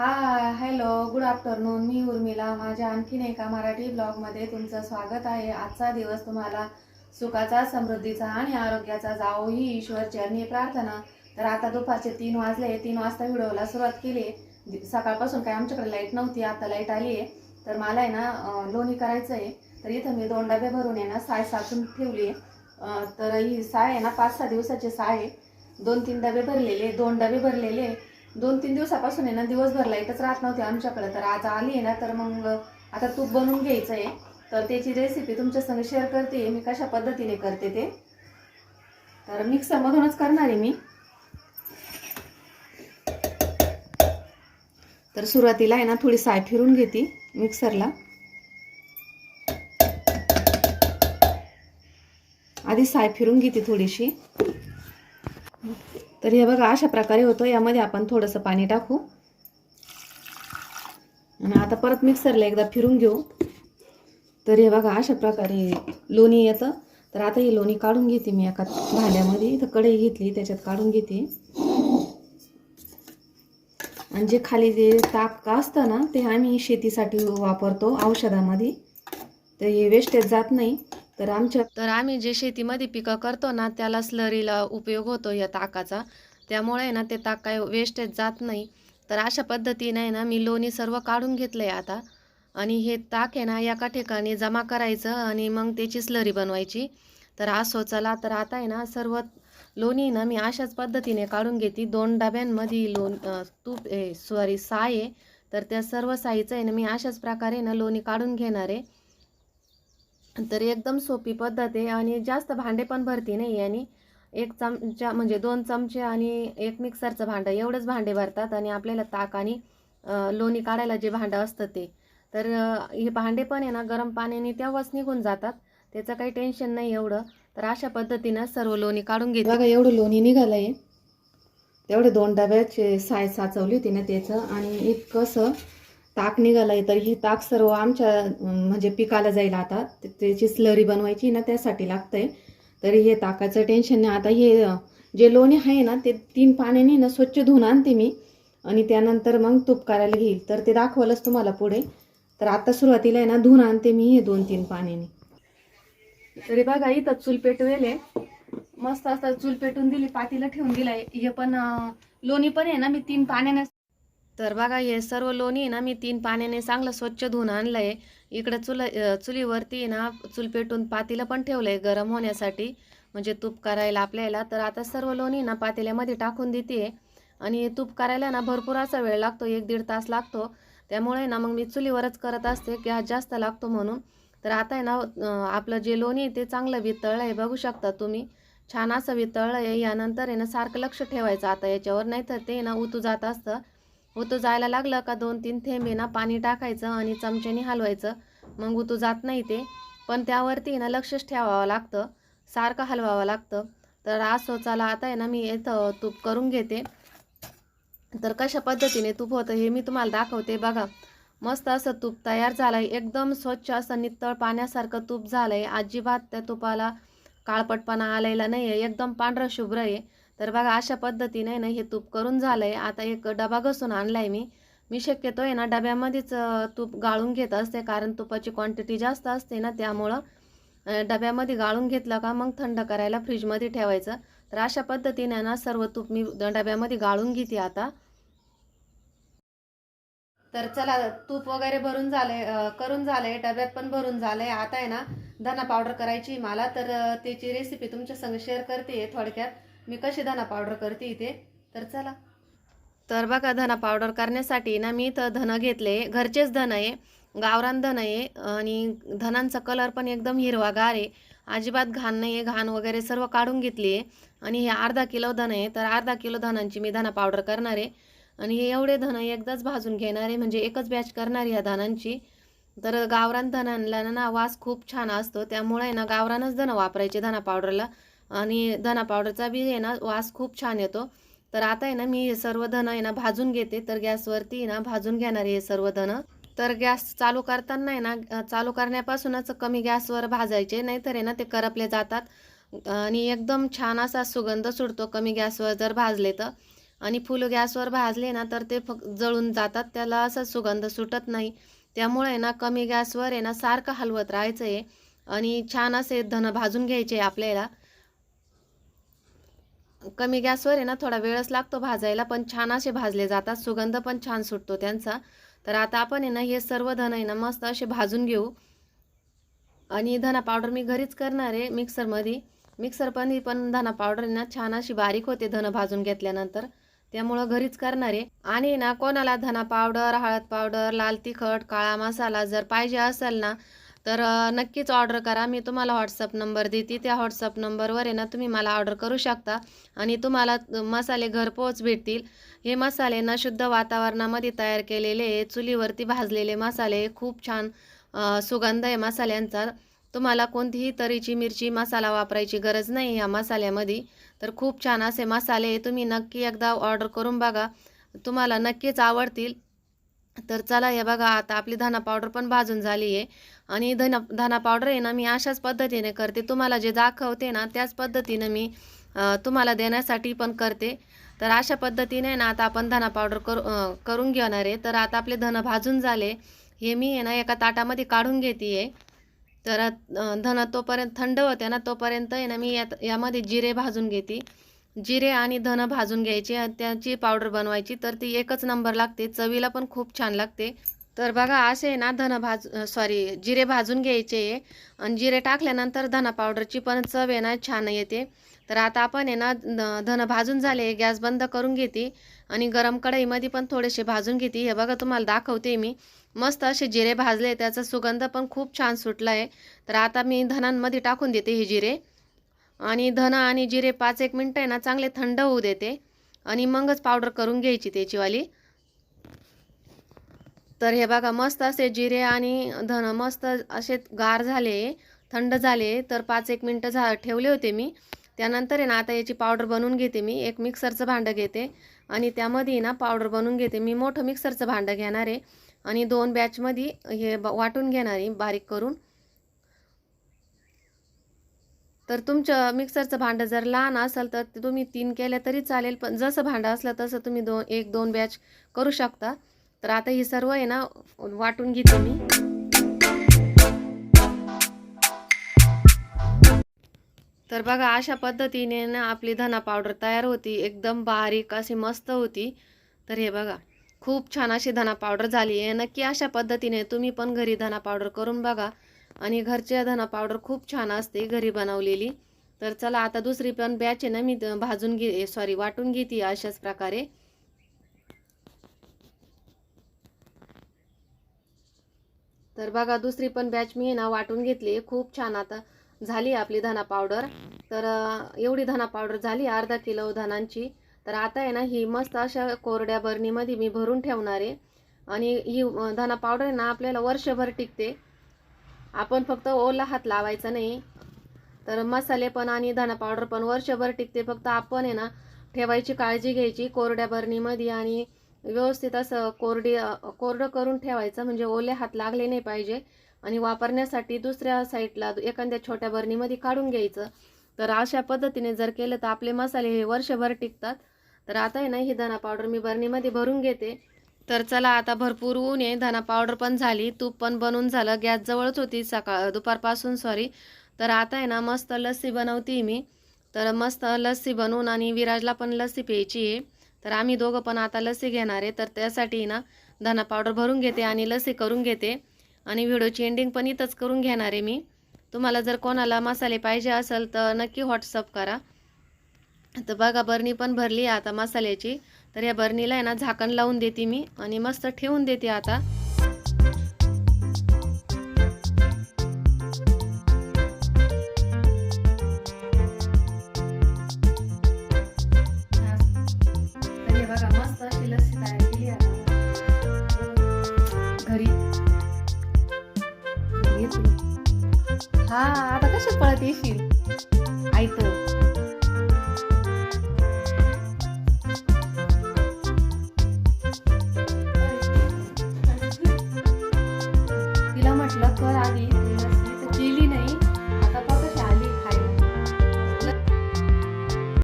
हाय hello good afternoon मी उर्मिला. माझ्या आणखीन एका मराठी ब्लॉगमध्ये तुमचं स्वागत आहे. आजचा दिवस तुम्हाला सुखाचा समृद्धीचा आणि आरोग्याचा जावो ही ईश्वर चरणी प्रार्थना. तर आता दुपारचे तीन वाजले. तीन वाजता व्हिडिओला सुरुवात केली. आहे सकाळपासून काय आमच्याकडे लाइट नव्हती. आता लाइट आली आहे. तर मला आहे ना लोणी करायचं आहे तर इथं मी दोन डबे भरून आहे ना साय साचून ठेवली आहे. तर ही साय आहे ना पाच सहा दिवसाची साय आहे. दोन तीन डबे भरलेले. दोन डबे भरलेले. दोन तीन दिवसापासून आहे ना दिवसभर लाईटच राहत नव्हती आमच्याकडे. तर आज आली आहे ना तर मग आता तूप बनवून घ्यायचं आहे तर त्याची रेसिपी तुमच्या संग शेअर करते. मी कशा पद्धतीने करते ते. तर मिक्सरमधूनच करणार आहे मी. तर सुरुवातीला आहे ना थोडी साय फिरून घेते मिक्सरला आधी साय फिरून घेते थोडीशी. तर हे बघा अशा प्रकारे होतं. यामध्ये आपण थोडंसं पाणी टाकू. आणि आता परत मिक्सरला एकदा फिरून घेऊ. तर हे बघा अशा प्रकारे लोणी येतं. तर आता ही लोणी काढून घेते मी एका भांड्यामध्ये. इथं कढई घेतली त्याच्यात काढून घेते. आणि जे खाली जे ताक असतं ना ते आम्ही शेतीसाठी वापरतो औषधामध्ये. तर हे वेस्टेज जात नाही. तर आमच्या तर आम्ही जे शेतीमध्ये पिकं करतो ना त्याला स्लरीला उपयोग होतो या ताकाचा. त्यामुळे ना ते ताक काय वेस्टेज जात नाही. तर अशा पद्धतीने आहे ना मी लोणी सर्व काढून घेतलं आहे आता. आणि हे ताक आहे ना एका ठिकाणी जमा करायचं आणि मग त्याची स्लरी बनवायची. तर असो चला तर आता आहे ना सर्व लोणी ना मी अशाच पद्धतीने काढून घेते. दोन डब्यांमध्ये लोण तूप सॉरी साय आहे. तर त्या सर्व साईचं आहे ना मी अशाच प्रकारे ना लोणी काढून घेणार आहे. तर एकदम सोपी पद्धत आहे आणि जास्त भांडे पण भरती नाही आणि एक चमचा म्हणजे दोन चमचे आणि एक मिक्सरचं भांडं. एवढंच भांडे भरतात आणि आपल्याला ताक आणि लोणी काढायला जे भांडं असतं ते. तर हे भांडे पण आहे ना गरम पाण्याने तेव्हाच निघून जातात. त्याचं काही टेन्शन नाही एवढं. तर अशा पद्धतीनं सर्व लोणी काढून घेते. बघा एवढं लोणी निघालं आहे तेवढे दोन डब्याचे साय साचवली होती ना त्याचं. आणि इतकंसं ताक निघालाय आहे तर हे ताक सर्व आमच्या म्हणजे पिकाला जाईल आता. त्याची स्लरी बनवायची ना त्यासाठी लागतंय. आहे तर हे ताकाचं टेन्शन नाही. आता हे जे लोणी आहे ना ते तीन पाण्याने ना स्वच्छ धुवून आणते मी. आणि त्यानंतर मग तूप करायला घेईल. तर ते दाखवलंच तुम्हाला पुढे. तर आता सुरुवातीला आहे ना धुवून आणते मी हे दोन तीन पाण्याने. तरी बघा इथं चूल पेटवेले मस्त असं चूल पेटून दिली पातीला ठेवून दिलाय. हे पण लोणी पण आहे ना मी तीन पाण्याने तर बघा हे सर्व लोणी ना मी तीन पाण्याने चांगलं स्वच्छ धुवून आणलं आहे इकडं चुल चुलीवरती ना चूल पेटून पातीला पण ठेवलंय गरम होण्यासाठी. म्हणजे तूप करायला आपल्याला तर आता सर्व लोणी ना पातेल्यामध्ये टाकून देते. आणि तूप करायला ना भरपूर असा वेळ लागतो एक दीड तास लागतो. त्यामुळे ना मग मी चुलीवरच करत असते गॅस जास्त लागतो म्हणून. तर आता आहे ना आपलं जे लोणी आहे ते चांगलं वितळलं आहे बघू शकता तुम्ही. छान असं वितळलं आहे. यानंतर आहे ना सारखं लक्ष ठेवायचं आता याच्यावर. नाही तर ते ना उतू जात असतं. उतू जायला लागलं का दोन तीन थेंब आहे ना पाणी टाकायचं आणि चमच्याने हलवायचं. मग उतू जात नाही ते. पण त्यावरती ना लक्षच ठेवावं लागतं. सारखं हलवावं लागतं. तर आज चला आता आहे ना मी इथं तूप करून घेते. तर कशा पद्धतीने तूप होतं हे मी तुम्हाला दाखवते. बघा मस्त असं तूप तयार झालं आहे एकदम स्वच्छ असं नितळ पाण्यासारखं तूप झालं आहे अजिबात त्या तुपाला काळपटपणा आलेला नाही आहे एकदम पांढरं शुभ्र आहे. तर बघा अशा पद्धतीने ना हे तूप करून झालं आहे आता एक डबा घसून आणला आहे मी. मी शक्यतो आहे ना डब्यामध्येच तूप गाळून घेत असते. कारण तुपाची क्वांटिटी जास्त असते ना त्यामुळं डब्यामध्ये गाळून घेतलं का मग थंड करायला फ्रीजमध्ये ठेवायचं. तर अशा पद्धतीने ना सर्व तूप मी डब्यामध्ये गाळून घेते आता. तर चला तूप वगैरे भरून झालंय करून झालंय. डब्यात पण भरून झालंय. आता आहे ना धना पावडर करायची मला. तर त्याची रेसिपी तुमच्या संग शेअर करते थोडक्यात. मी कशी धना पावडर करते इथे? तर चला. तर बघा धना पावडर करण्यासाठी ना मी इथं धनं घेतले. घरचेच धन आहे गावरान धन आहे आणि धनांचा कलर पण एकदम हिरवागार आहे. अजिबात घाण नाही आहे घाण वगैरे सर्व काढून घेतली आहे आणि हे अर्धा किलो धन आहे तर अर्धा किलो धनांची मी धना पावडर करणार आहे. आणि हे एवढे धन एकदाच भाजून घेणार आहे म्हणजे एकच बॅच करणार आहे ह्या धनांची. तर गावरान धनांना ना वास खूप छान असतो त्यामुळे ना गावरानच धनं वापरायचे धना पावडरला. आणि धना पावडरचा बी आहे ना वास खूप छान येतो. तर आता आहे ना मी हे सर्व धन आहे ना भाजून घेते. तर गॅसवरती ना भाजून घेणार आहे हे सर्व धन. तर गॅस चालू करताना आहे ना चालू करण्यापासूनच कमी गॅसवर भाजायचे. नाहीतर आहे ना ते करपले जातात. आणि एकदम छान असा सुगंध सुटतो कमी गॅसवर जर भाजले तर. आणि फुलं गॅसवर भाजले ना तर ते फक्त जळून जातात. त्याला असा सुगंध सुटत नाही. त्यामुळे ना कमी गॅसवर आहे ना सारखं हलवत राहायचं आहे आणि छान असे धन भाजून घ्यायचे आपल्याला. कमी गॅसवर आहे ना थोडा वेळच लागतो भाजायला पण छान असे भाजले जातात. सुगंध पण छान सुटतो त्यांचा. तर आता आपण आहे ना हे सर्व धन आहे ना मस्त असे भाजून घेऊ. आणि धना पावडर मी घरीच करणार आहे मिक्सरमध्ये. मिक्सरमध्ये पण धना पावडर आहे ना छान अशी बारीक होते धन भाजून घेतल्यानंतर. त्यामुळं घरीच करणार आहे. आणि ना कोणाला धना पावडर हळद पावडर लाल तिखट काळा मसाला जर पाहिजे असेल ना तर नक्कीच ऑर्डर करा. मी तुम्हाला व्हॉट्सअप नंबर देते. त्या व्हॉट्सअप नंबरवर आहे ना तुम्ही मला ऑर्डर करू शकता आणि तुम्हाला मसाले घरपोच भेटतील. हे मसाले ना शुद्ध वातावरणामध्ये तयार केलेले आहे. चुलीवरती भाजलेले मसाले खूप छान सुगंध आहे मसाल्यांचा. तुम्हाला कोणतीही तऱ्हेची मिरची मसाला वापरायची गरज नाही या मसाल्यामध्ये. तर खूप छान असे मसाले तुम्ही नक्की एकदा ऑर्डर करून बघा. तुम्हाला नक्कीच आवडतील. तर चला हे बघा आता आपली धना पावडर पण भाजून झाली आहे. आणि धना धना पावडर आहे ना मी अशाच पद्धतीने करते. तुम्हाला जे दाखवते ना त्याच पद्धतीनं मी तुम्हाला देण्यासाठी पण करते. तर अशा पद्धतीने ना आता आपण धना पावडर करू करून घेणार आहे. तर आता आपले धन भाजून झाले. हे मी आहे ना एका ताटामध्ये काढून घेते आहे तर धनं धन तोपर्यंत थंड होते ना तोपर्यंत आहे ना मी यात यामध्ये जिरे भाजून घेते. जिरे आणि धन भाजून घ्यायचे त्याची पावडर बनवायची. तर ती एकच नंबर लागते. चवीला पण खूप छान लागते. तर बघा असे आहे ना धन भाज सॉरी जिरे भाजून घ्यायचे आणि जिरे टाकल्यानंतर धना पावडरची पण चव आहे ना छान येते. तर आता आपण आहे ना धन भाजून झाले गॅस बंद करून घेते. आणि गरम कढईमध्ये पण थोडेसे भाजून घेते. हे बघा तुम्हाला दाखवते मी. मस्त असे जिरे भाजले त्याचा सुगंध पण खूप छान सुटला आहे. तर आता मी धनांमध्ये टाकून देते हे जिरे. आणि धना आणि जिरे पाच एक मिनटं आहे ना चांगले थंड होऊ देते. आणि मगच पावडर करून घ्यायची त्याचीवाली. तर हे बघा मस्त असे जिरे आणि धन मस्त असे गार झाले थंड झाले. तर पाच एक मिनटं झा ठेवले होते मी. त्यानंतर आहे ना आता याची पावडर बनवून घेते मी. एक मिक्सरचं भांडं घेते. आणि त्यामध्ये ना पावडर बनवून घेते. मी मोठं मिक्सरचं भांडं घेणार आहे. आणि दोन बॅचमध्ये हे ब- वाटून घेणार आहे बारीक करून. तर तुमचं मिक्सरचं भांडं जर लहान असेल तर तुम्ही तीन केल्या तरी चालेल. पण जसं भांडं असलं तसं तुम्ही दोन एक दोन बॅच करू शकता. तर आता हे सर्व आहे ना वाटून घेते मी. तर बघा अशा पद्धतीने ना आपली धना पावडर तयार होती. एकदम बारीक अशी मस्त होती. तर हे बघा खूप छान अशी धना पावडर झाली आहे. नक्की अशा पद्धतीने तुम्ही पण घरी धना पावडर करून बघा. आणि घरच्या धना पावडर खूप छान असते घरी बनवलेली. तर चला आता दुसरी पण बॅच आहे ना मी भाजून घे सॉरी वाटून घेते अशाच प्रकारे. तर बघा दुसरी पण बॅच मी आहे ना वाटून घेतली. खूप छान आता झाली आपली धना पावडर तर एवढी धना पावडर झाली अर्धा किलो धनांची. तर आता आहे ना ही मस्त अशा कोरड्या बरणीमध्ये मी भरून ठेवणार आहे. आणि ही धना पावडर आहे ना आपल्याला वर्षभर टिकते. आपण फक्त ओला हात लावायचा नाही. तर मसाले पण आणि धना पावडर पण वर्षभर टिकते. फक्त आपण आहे ना ठेवायची काळजी घ्यायची कोरड्या बरणीमध्ये आणि व्यवस्थित असं कोरडी कोरडं करून ठेवायचं. म्हणजे ओले हात लागले नाही पाहिजे. आणि वापरण्यासाठी दुसऱ्या साईडला एखाद्या छोट्या बरणीमध्ये काढून घ्यायचं. तर अशा पद्धतीने जर केलं तर आपले मसाले हे वर्षभर टिकतात. तर आता आहे ना ही धना पावडर मी बरणीमध्ये भरून घेते. तर चला आता भरपूर ऊन आहे. धना पावडर पण झाली तूप पण बनवून झालं. गॅस जवळच होती सकाळ दुपारपासून सॉरी तर आता आहे ना मस्त लस्सी बनवते मी. तर मस्त लस्सी बनवून आणि विराजला पण लस्सी प्यायची आहे. तर आम्ही दोघं पण आता लसी घेणार आहे. तर त्यासाठी ना धना पावडर भरून घेते आणि लसी करून घेते. आणि व्हिडिओची एंडिंग पण इथंच करून घेणार आहे मी. तुम्हाला जर कोणाला मसाले पाहिजे असेल तर नक्की व्हॉट्सअप करा. तर बघा बरणी पण भरली आहे आता मसाल्याची. तर या बरणीला आहे ना झाकण लावून देते मी आणि मस्त ठेवून देते आता. घरी येते.